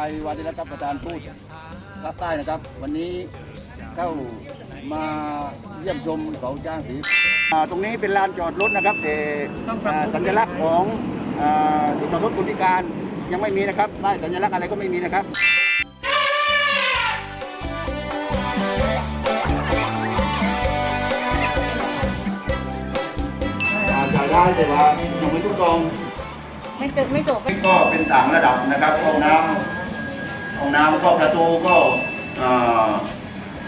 ายวาทิรัตน์ประธานทูตภาคใต้นะครับ วันนี้เข้ามาเยี่ยมชมเขาจ้างสีอ่าตรงนี้เป็นลานจอดรถนะครับแต่อ่าสัญลักษณ์ของอ่าที่จอดรถคนพิการยังไม่มีนะครับป้ายสัญลักษณ์อะไรก็ไม่มีนะครับอาจจะได้แต่ว่ายังไม่ทุกกอง ไม่จบไม่จบก็เป็นต่างระดับนะครับห้องน้ำห้องน้ำก็ประตูก็เอ่อ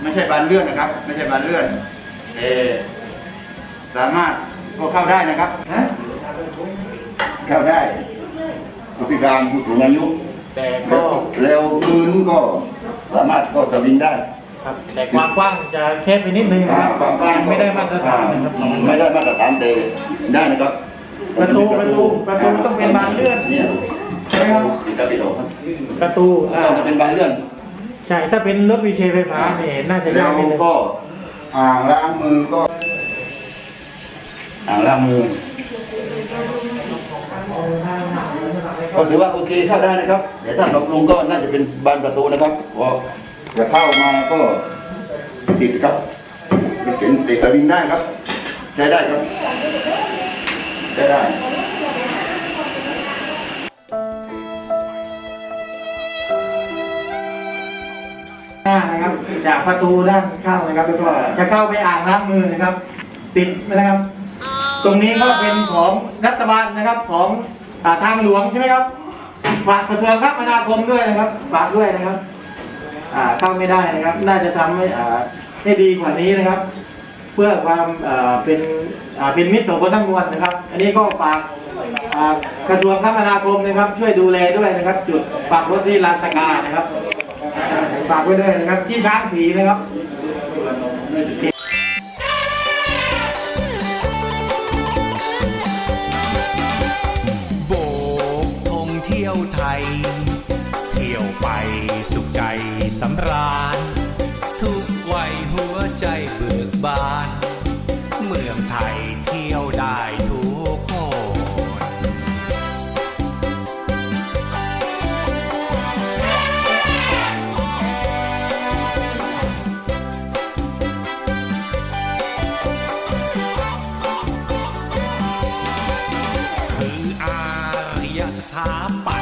ไม่ใช่บานเลื่อนนะครับ ไม่ใช่บานเลื่อนแต่สามารถก็เข้าได้นะครับเข้าได้ผู้พิการผู้สูงอายุ แต่แล้ก็วแล้วพื้นก็สามารถก็สวิงได้ครับแต่ความกว้างจะแคบไปนิดนึงนะครับความกว้างไม่ได้มาตรฐานนะครับไม่ได้มาตรฐานแต่ได้นะครับ ประตูประตูประตูต้องเป็นบานเลื่อนเนี่ยใช่ไหมครับปิดกระปิดออกครับประตูอ่าต้องเป็นบานเลื่อน ใช่ถ้าเป็นรถวีลแชร์ไฟฟ้าเนี่ยน่าจะแล้ยาวกนิดนึงก็อ่างล้างมือก็ อ่างล้างมือ ก็ถือว่าโอเคเข้าได้นะครับเดี๋ยวถ้าตกลงก็น่าจะเป็นบานประตูนะครับพอจะเข้ามาก็ติดครับเป็นเด็กสวิงได้ครับ ใช้ได้ครับ ใช้ได้หน้านะครับจากประตูด้านข้างนะครับแล้วก็จะเข้าไปอ่างล้างมือนะครับติดนะครับ ตรงนี้ก็เป็นของรัฐบาลนะครับของอาทางหลวงใช่ไหมครับฝากกระทรวงคมนาคมด้วยนะครับฝากด้วยนะครับอ่าเข้าไม่ได้นะครับ น่าจะทำให้อ่าให้ดีกว่านี้นะครับ เพื่อความเป็นเป็นมิตรต่อคนทั้งมวลนะครับ อันนี้ก็ฝากกระทรวงคมนาคมนะครับ ช่วยดูแลด้วยนะครับ จุดฝากรถที่ลานสกานะครับฝากไว้ด้วยนะครับ ที่ช้างสีนะครับโบกธงเที่ยวไทย เที่ยวไปสุขใจสำราญทุก เที่ยวได้ทุกคน คืออารยสถาปัตย์